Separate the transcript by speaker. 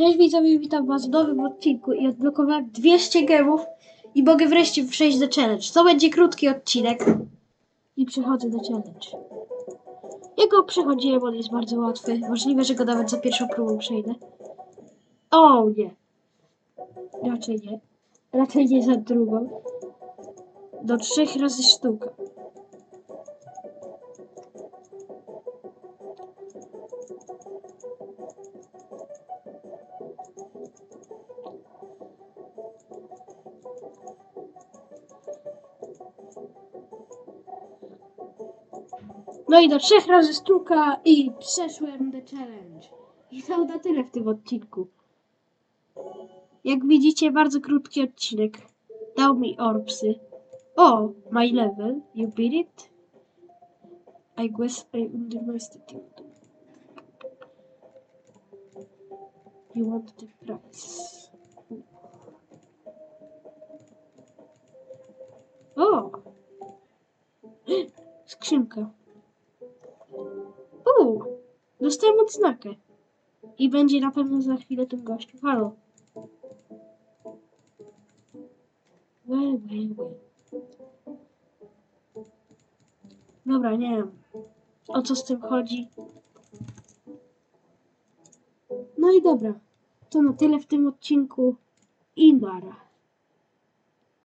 Speaker 1: Cześć widzowie, witam was w nowym odcinku i odblokowałem 200 gemów i mogę wreszcie przejść do challenge. To będzie krótki odcinek i przechodzę do challenge. Jego przechodziłem, on jest bardzo łatwy. Możliwe, że go nawet za pierwszą próbą przejdę. O nie. Raczej nie. Raczej nie za drugą. Do trzech razy sztuka. No i do trzech razy sztuka i przeszłem the challenge. I to na tyle w tym odcinku. Jak widzicie, bardzo krótki odcinek. Dał mi orbsy. O, my level. You beat it? I guess I underestimated. You want the prize. O! Skrzynka. Dostałem odznakę. I będzie na pewno za chwilę tym gościu. Halo. Dobra, nie wiem. O co z tym chodzi? No i dobra. To na tyle w tym odcinku. I nara.